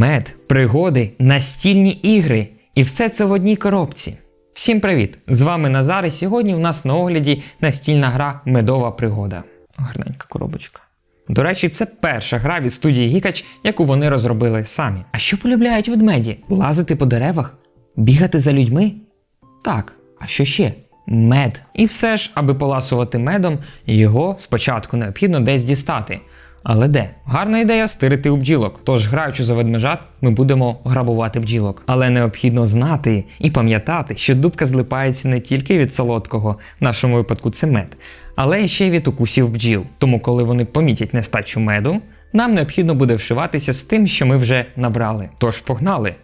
мед, пригоди, настільні ігри. І все це в одній коробці. Всім привіт! З вами Назар, і сьогодні у нас на огляді настільна гра Медова пригода. Гарненька коробочка. До речі, це перша гра від студії Гікач, яку вони розробили самі. А що полюбляють ведмеді? Лазити по деревах? Бігати за людьми? Так, а що ще? Мед. І все ж, аби поласувати медом, його спочатку необхідно десь дістати. Але де? Гарна ідея стирити у бджілок. Тож, граючи за ведмежат, ми будемо грабувати бджілок. Але необхідно знати і пам'ятати, що дубка злипається не тільки від солодкого, в нашому випадку це мед, але й ще й від укусів бджіл. Тому, коли вони помітять нестачу меду, нам необхідно буде вшиватися з тим, що ми вже набрали. Тож погнали!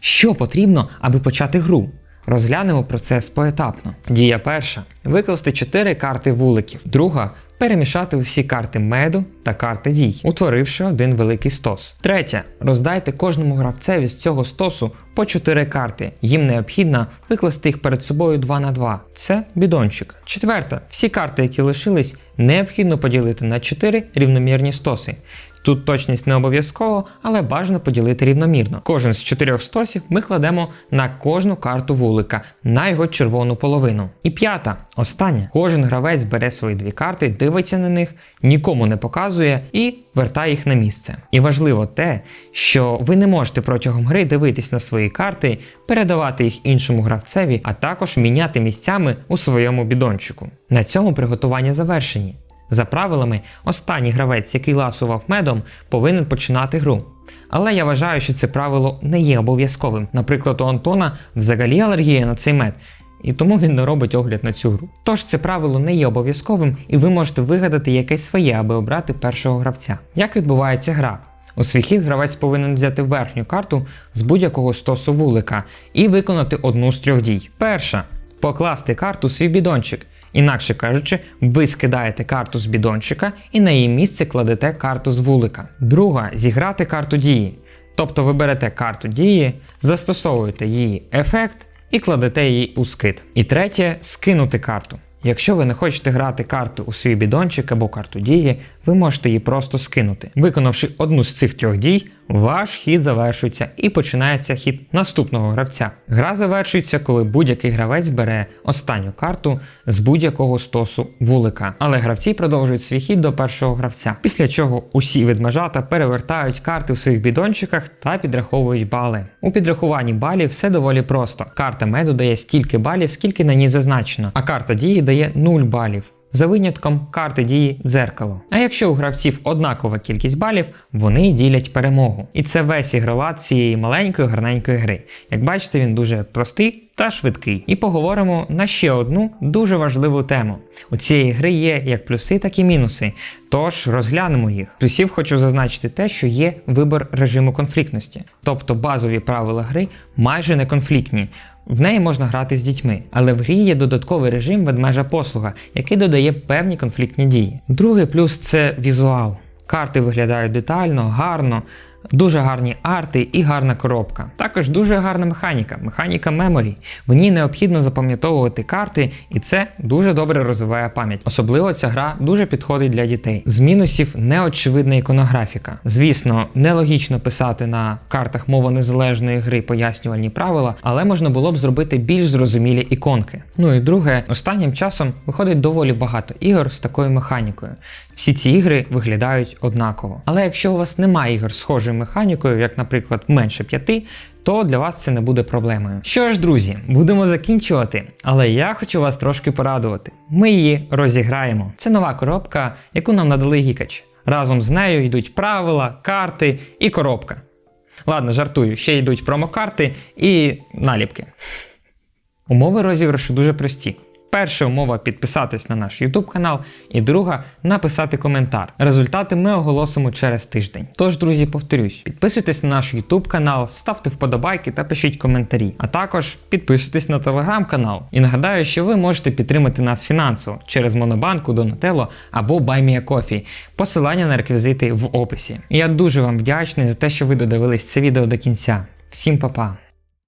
Що потрібно, аби почати гру? Розглянемо процес поетапно. Дія перша викласти 4 карти вуликів. Друга перемішати усі карти меду та карти дій, утворивши один великий стос. Третя роздайте кожному гравцеві з цього стосу по 4 карти. Їм необхідно викласти їх перед собою 2 на 2. Це бідончик. Четверта, всі карти, які лишились, необхідно поділити на 4 рівномірні стоси. Тут точність не обов'язково, але бажано поділити рівномірно. Кожен з чотирьох стосів ми кладемо на кожну карту вулика, на його червону половину. І п'ята, остання. Кожен гравець бере свої дві карти, дивиться на них, нікому не показує і вертає їх на місце. І важливо те, що ви не можете протягом гри дивитись на свої карти, передавати їх іншому гравцеві, а також міняти місцями у своєму бідончику. На цьому приготування завершені. За правилами, останній гравець, який ласував медом, повинен починати гру. Але я вважаю, що це правило не є обов'язковим. Наприклад, у Антона взагалі алергія на цей мед, і тому він не робить огляд на цю гру. Тож це правило не є обов'язковим, і ви можете вигадати якесь своє, аби обрати першого гравця. Як відбувається гра? У свій хід гравець повинен взяти верхню карту з будь-якого стосу вулика і виконати одну з трьох дій. Перша покласти карту у свій бідончик. Інакше кажучи, ви скидаєте карту з бідончика і на її місце кладете карту з вулика. Друга зіграти карту дії. Тобто ви берете карту дії, застосовуєте її ефект і кладете її у скид. І третє скинути карту. Якщо ви не хочете грати карту у свій бідончик або карту дії, ви можете її просто скинути. Виконавши одну з цих трьох дій, ваш хід завершується і починається хід наступного гравця. Гра завершується, коли будь-який гравець бере останню карту з будь-якого стосу вулика. Але гравці продовжують свій хід до першого гравця. Після чого усі ведмежата перевертають карти в своїх бідончиках та підраховують бали. У підрахуванні балів все доволі просто. Карта меду дає стільки балів, скільки на ній зазначено, а карта дії дає 0 балів. За винятком карти дії дзеркало. А якщо у гравців однакова кількість балів, вони ділять перемогу. І це весь ігролад цієї маленької гарненької гри. Як бачите, він дуже простий та швидкий. І поговоримо на ще одну дуже важливу тему. У цієї гри є як плюси, так і мінуси. Тож розглянемо їх. Плюсів хочу зазначити те, що є вибір режиму конфліктності, тобто базові правила гри майже не конфліктні. В неї можна грати з дітьми, але в грі є додатковий режим ведмежа послуга, який додає певні конфліктні дії. Другий плюс це візуал. Карти виглядають детально, гарно, дуже гарні арти і гарна коробка. Також дуже гарна механіка, механіка меморі. В ній необхідно запам'ятовувати карти, і це дуже добре розвиває пам'ять. Особливо ця гра дуже підходить для дітей. З мінусів неочевидна іконографіка. Звісно, нелогічно писати на картах мова незалежної гри пояснювальні правила, але можна було б зробити більш зрозумілі іконки. Ну і друге, останнім часом виходить доволі багато ігор з такою механікою. Всі ці ігри виглядають однаково. Але якщо у вас немає ігор з схожою механікою, як, наприклад, менше п'яти, то для вас це не буде проблемою. Що ж, друзі, будемо закінчувати, але я хочу вас трошки порадувати. Ми її розіграємо. Це нова коробка, яку нам надали Гікач. Разом з нею йдуть правила, карти і коробка. Ладно, жартую, ще йдуть промокарти і наліпки. Умови розіграшу дуже прості. Перша умова підписатись на наш YouTube канал, і друга написати коментар. Результати ми оголосимо через тиждень. Тож, друзі, повторюсь, підписуйтесь на наш YouTube канал, ставте вподобайки та пишіть коментарі. А також підписуйтесь на телеграм-канал. І нагадаю, що ви можете підтримати нас фінансово через Монобанку, Donatello або BuyMeACoffee. Посилання на реквізити в описі. Я дуже вам вдячний за те, що ви додивились це відео до кінця. Всім па-па!